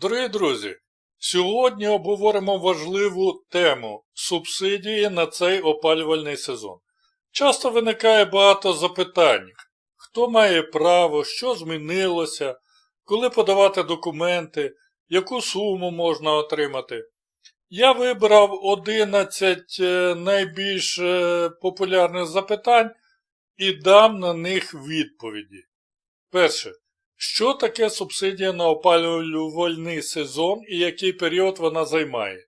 Дорогі друзі, сьогодні обговоримо важливу тему субсидії на цей опалювальний сезон. Часто виникає багато запитань, хто має право, що змінилося, коли подавати документи, яку суму можна отримати. Я вибрав 11 е, найбільш е, популярних запитань і дам на них відповіді. Перше. Що таке субсидія на опалювальний сезон і який період вона займає?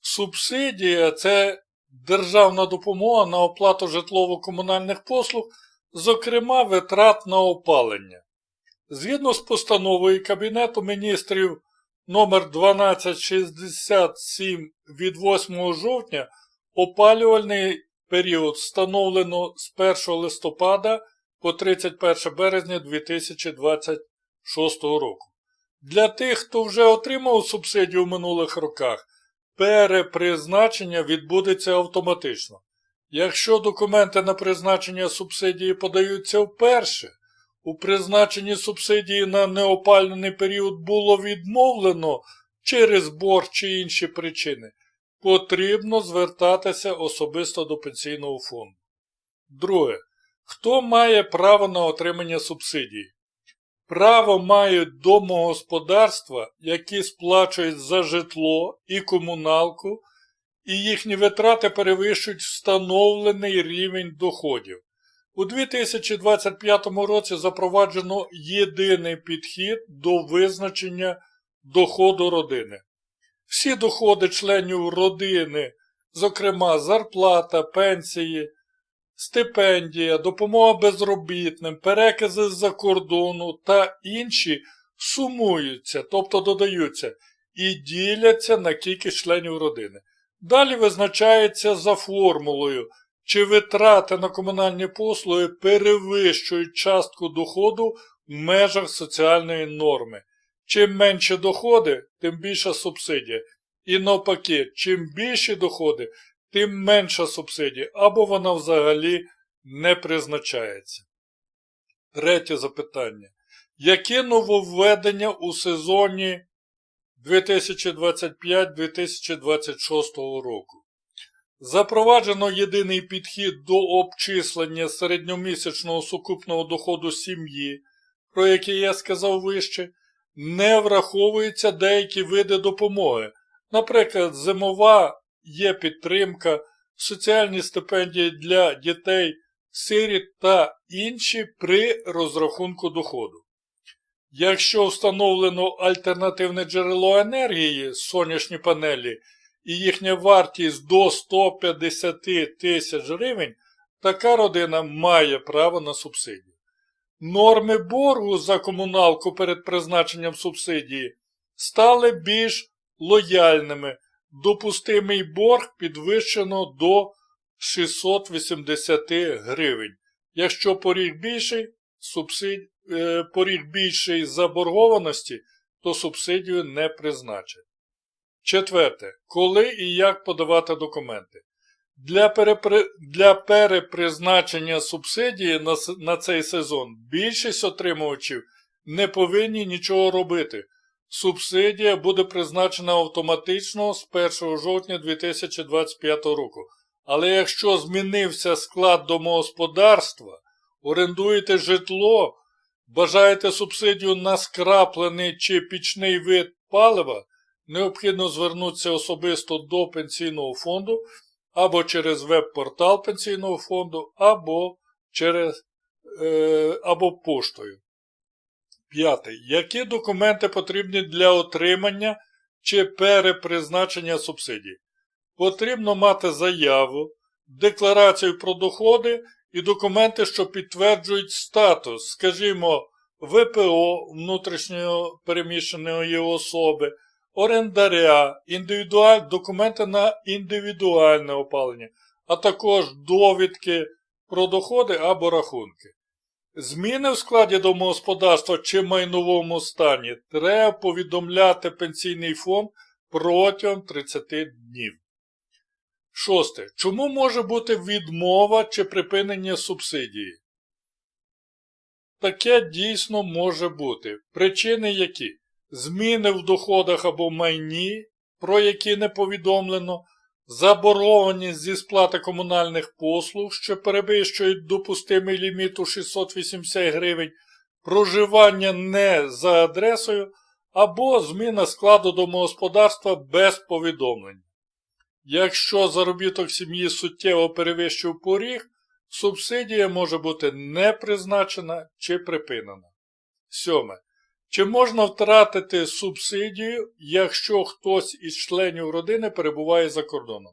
Субсидія це державна допомога на оплату житлово-комунальних послуг, зокрема витрат на опалення. Згідно з постановою Кабінету міністрів номер 1267 від 8 жовтня, опалювальний період встановлено з 1 листопада по 31 березня 2026 року. Для тих, хто вже отримав субсидію в минулих роках, перепризначення відбудеться автоматично. Якщо документи на призначення субсидії подаються вперше, у призначенні субсидії на неопалюваний період було відмовлено через борг чи інші причини, потрібно звертатися особисто до пенсійного фонду. Друге. Хто має право на отримання субсидії? Право мають домогосподарства, які сплачують за житло і комуналку, і їхні витрати перевищують встановлений рівень доходів. У 2025 році запроваджено єдиний підхід до визначення доходу родини. Всі доходи членів родини, зокрема зарплата, пенсії, стипендія, допомога безробітним, перекази з-за кордону та інші сумуються, тобто додаються, і діляться на кількість членів родини. Далі визначається за формулою, чи витрати на комунальні послуги перевищують частку доходу в межах соціальної норми. Чим менше доходи, тим більша субсидія. І навпаки, чим більші доходи, тим менша субсидія, або вона взагалі не призначається. Третє запитання. Які нововведення у сезоні 2025-2026 року? Запроваджено єдиний підхід до обчислення середньомісячного сукупного доходу сім'ї, про який я сказав вище, не враховуються деякі види допомоги, наприклад, зимова є підтримка, соціальні стипендії для дітей, сиріт та інші при розрахунку доходу. Якщо встановлено альтернативне джерело енергії, сонячні панелі, і їхня вартість до 150 тисяч гривень, така родина має право на субсидію. Норми боргу за комуналку перед призначенням субсидії стали більш лояльними. Допустимий борг підвищено до 680 гривень. Якщо поріг більший, субсид... е, поріг більший заборгованості, то субсидію не призначать. Четверте. Коли і як подавати документи? Для, перепри... Для перепризначення субсидії на... на цей сезон більшість отримувачів не повинні нічого робити. Субсидія буде призначена автоматично з 1 жовтня 2025 року. Але якщо змінився склад домогосподарства, орендуєте житло, бажаєте субсидію на скраплений чи пічний вид палива, необхідно звернутися особисто до пенсійного фонду або через веб-портал пенсійного фонду, або через е, або поштою. П'яте. Які документи потрібні для отримання чи перепризначення субсидій? Потрібно мати заяву, декларацію про доходи і документи, що підтверджують статус, скажімо, ВПО внутрішньо переміщеної особи, орендаря, індивідуаль... документи на індивідуальне опалення, а також довідки про доходи або рахунки. Зміни в складі домогосподарства чи майновому стані треба повідомляти пенсійний фонд протягом 30 днів. Шосте. Чому може бути відмова чи припинення субсидії? Таке дійсно може бути. Причини які? зміни в доходах або майні, про які не повідомлено, заборгованість зі сплати комунальних послуг, що перевищують допустимий ліміт у 680 гривень, проживання не за адресою або зміна складу домогосподарства без повідомлення. Якщо заробіток сім'ї суттєво перевищив поріг, субсидія може бути не призначена чи припинена. Сьоме. Чи можна втратити субсидію, якщо хтось із членів родини перебуває за кордоном?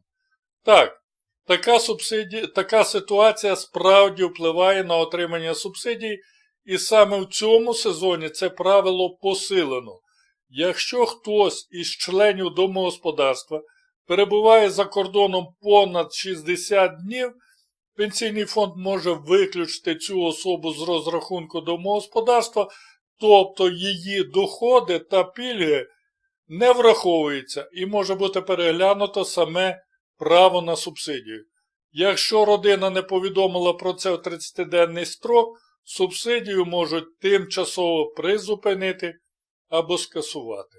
Так, така, субсидія, така ситуація справді впливає на отримання субсидій, і саме в цьому сезоні це правило посилено. Якщо хтось із членів домогосподарства перебуває за кордоном понад 60 днів, пенсійний фонд може виключити цю особу з розрахунку домогосподарства, тобто її доходи та пільги не враховуються і може бути переглянуто саме право на субсидію. Якщо родина не повідомила про це в 30-денний строк, субсидію можуть тимчасово призупинити або скасувати.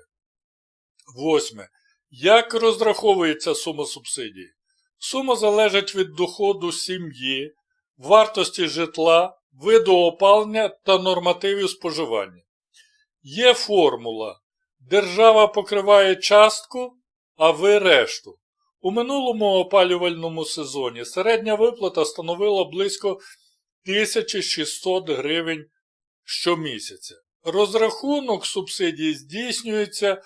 Восьме. Як розраховується сума субсидії? Сума залежить від доходу сім'ї, вартості житла, виду опалення та нормативів споживання. Є формула. Держава покриває частку, а ви решту. У минулому опалювальному сезоні середня виплата становила близько 1600 гривень щомісяця. Розрахунок субсидії здійснюється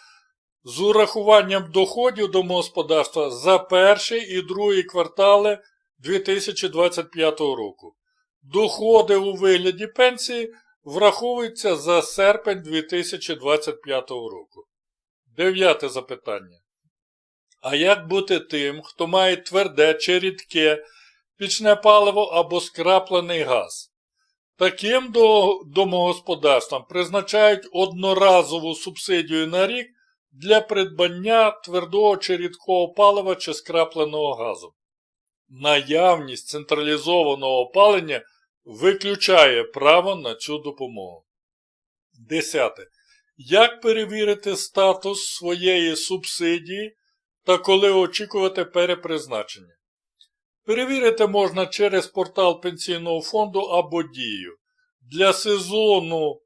з урахуванням доходів домогосподарства за перший і другий квартали 2025 року. Доходи у вигляді пенсії враховуються за серпень 2025 року. Дев'яте запитання. А як бути тим, хто має тверде чи рідке пічне паливо або скраплений газ? Таким домогосподарствам призначають одноразову субсидію на рік для придбання твердого чи рідкого палива чи скрапленого газу. Наявність централізованого опалення виключає право на цю допомогу. Десяте. Як перевірити статус своєї субсидії та коли очікувати перепризначення? Перевірити можна через портал Пенсійного фонду або Дію. Для сезону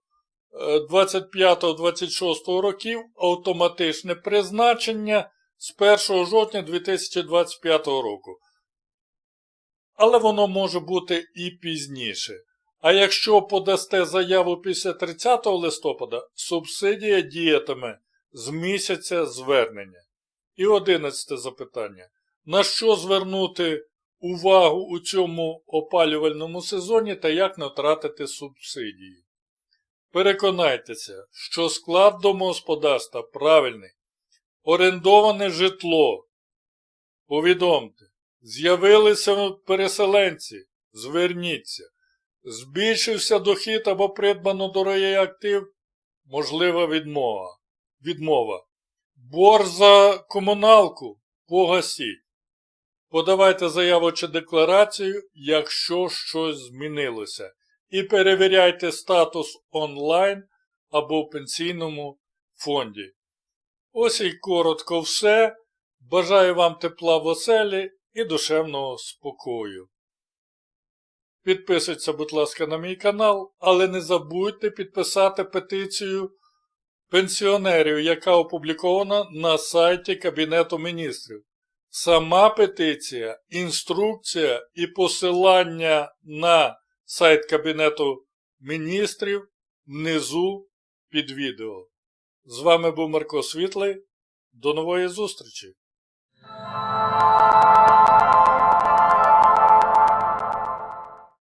25-26 років автоматичне призначення з 1 жовтня 2025 року. Але воно може бути і пізніше. А якщо подасте заяву після 30 листопада, субсидія діятиме з місяця звернення. І 11 запитання. На що звернути увагу у цьому опалювальному сезоні та як не втратити субсидії? Переконайтеся, що склад домогосподарства правильний. Орендоване житло. Повідомте. З'явилися переселенці. Зверніться. Збільшився дохід або придбано дорогий актив. Можлива відмова. Відмова. Бор за комуналку. Погасіть. Подавайте заяву чи декларацію, якщо щось змінилося і перевіряйте статус онлайн або в пенсійному фонді. Ось і коротко все. Бажаю вам тепла в оселі і душевного спокою. Підписуйтесь, будь ласка, на мій канал, але не забудьте підписати петицію пенсіонерів, яка опублікована на сайті Кабінету міністрів. Сама петиція, інструкція і посилання на сайт Кабінету міністрів внизу під відео. З вами був Марко Світлий. До нової зустрічі!